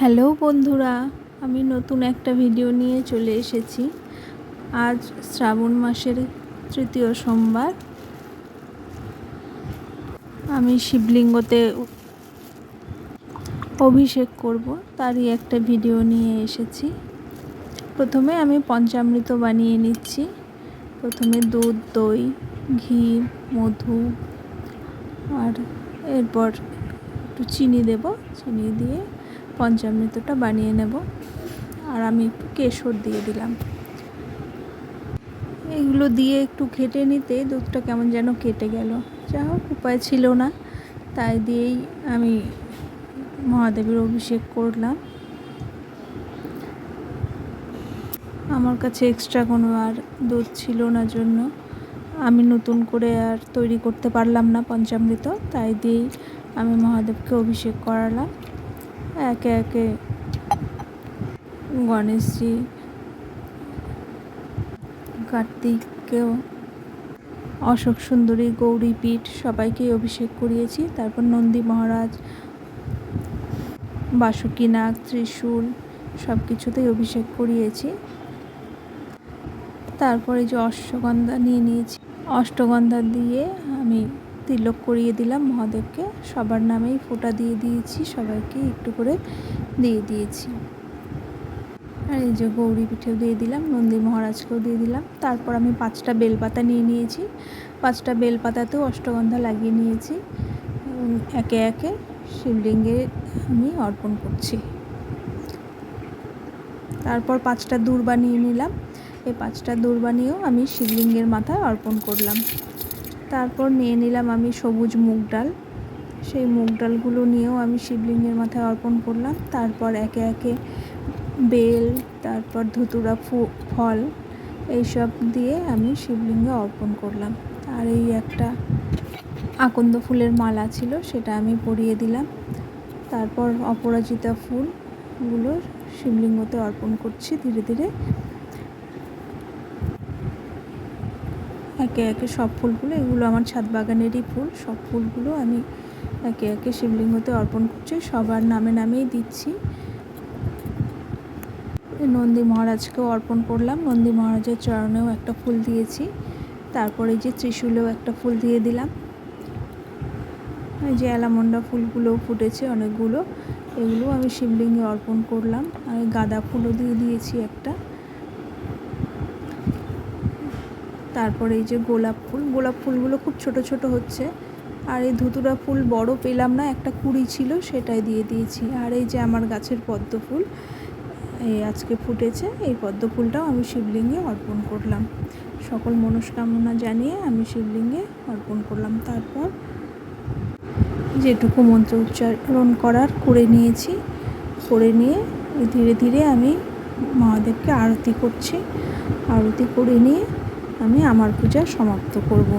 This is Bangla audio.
হ্যালো বন্ধুরা, আমি নতুন একটা ভিডিও নিয়ে চলে এসেছি। আজ শ্রাবণ মাসের তৃতীয় সোমবার। আমি শিবলিঙ্গতে অভিষেক করব, তারই একটা ভিডিও নিয়ে এসেছি। প্রথমে আমি পঞ্চামৃত বানিয়ে নিচ্ছি। প্রথমে দুধ, দই, ঘি, মধু, আর এরপর একটু চিনি দেব, চিনি দিয়ে পঞ্চামৃতটা বানিয়ে নেব। আর আমি একটু কেশর দিয়ে দিলাম। এগুলো দিয়ে একটু ঘেটে নিতে দুধটা কেমন যেন কেটে গেল। যা হোক, উপায় ছিল না। তাই দিয়েই আমি মহাদেবের অভিষেক করলাম। আমার কাছে এক্সট্রা কোনো আর দুধ ছিল না জন্য। আমি নতুন করে আর তৈরি করতে পারলাম না পঞ্চামৃত। তাই দিয়েই আমি মহাদেবকে অভিষেক করালাম। একে একে গণেশজি কার্তিককেও অশোক সুন্দরী গৌরীপীঠ সবাইকেই অভিষেক করিয়েছি। তারপর নন্দী মহারাজ বাসুকীনাগ ত্রিশূল সব কিছুতেই অভিষেক করিয়েছি। তারপরে যে অশ্বগন্ধা নিয়ে নিয়েছি, অষ্টগন্ধা দিয়ে আমি তিলক করিয়ে দিলাম মহাদেবকে। সবার নামেই ফোঁটা দিয়ে দিয়েছি, সবাইকে একটু করে দিয়ে দিয়েছি। আর এই যে গৌরী পিঠেও দিয়ে দিলাম নন্দী মহারাজকেও দিয়ে দিলাম। তারপর আমি পাঁচটা বেলপাতা নিয়ে নিয়েছি। পাঁচটা বেলপাতাতেও অষ্টগন্ধা লাগিয়ে নিয়েছি। একে একে শিবলিঙ্গে আমি অর্পণ করছি। তারপর পাঁচটা দূর্বা নিয়ে নিলাম। এই পাঁচটা দূর্বা নিয়েও আমি শিবলিঙ্গের মাথায় অর্পণ করলাম। তারপর নিয়ে নিলাম আমি সবুজ মুগ ডাল। সেই মুগ ডালগুলো নিয়েও আমি শিবলিঙ্গের মাথায় অর্পণ করলাম। তারপর একে একে বেল, তারপর ধুতুরা ফল এইসব দিয়ে আমি শিবলিঙ্গে অর্পণ করলাম। আর এই একটা আকন্দ ফুলের মালা ছিল, সেটা আমি পরিয়ে দিলাম। তারপর অপরাজিতা ফুলগুলো শিবলিঙ্গতে অর্পণ করছি ধীরে ধীরে। একে একে সব ফুলগুলো, এগুলো আমার ছাদ বাগানেরই ফুল। সব ফুলগুলো আমি একে একে শিবলিঙ্গতে অর্পণ করছি, সবার নামে নামেই দিচ্ছি। নন্দী মহারাজকেও অর্পণ করলাম। নন্দী মহারাজের চরণেও একটা ফুল দিয়েছি। তারপরে যে ত্রিশূলেও একটা ফুল দিয়ে দিলাম। যে অ্যালামন্ডা ফুলগুলোও ফুটেছে অনেকগুলো এগুলো আমি শিবলিঙ্গে অর্পণ করলাম। আমি গাঁদা ফুলও দিয়ে দিয়েছি একটা। তারপরে এই যে গোলাপ ফুল, গোলাপ ফুলগুলো খুব ছোট ছোট হচ্ছে। আর এই ধুতুরা ফুল বড় পেলাম না, একটা কুড়ি ছিল সেটাই দিয়ে দিয়েছি। আর এই যে আমার গাছের পদ্ম ফুল, এই আজকে ফুটেছে, এই পদ্ম ফুলটাও আমি শিবলিঙ্গে অর্পণ করলাম। সকল মনস্কামনা জানিয়ে আমি শিবলিঙ্গে অর্পণ করলাম। তারপর যেটুকু মন্ত্র উচ্চারণ করার করে নিয়েছি, করে নিয়ে ধীরে ধীরে আমি মহাদেবকে আরতি করছি। আরতি করে নিয়ে আমি আমার পূজা সমাপ্ত করব।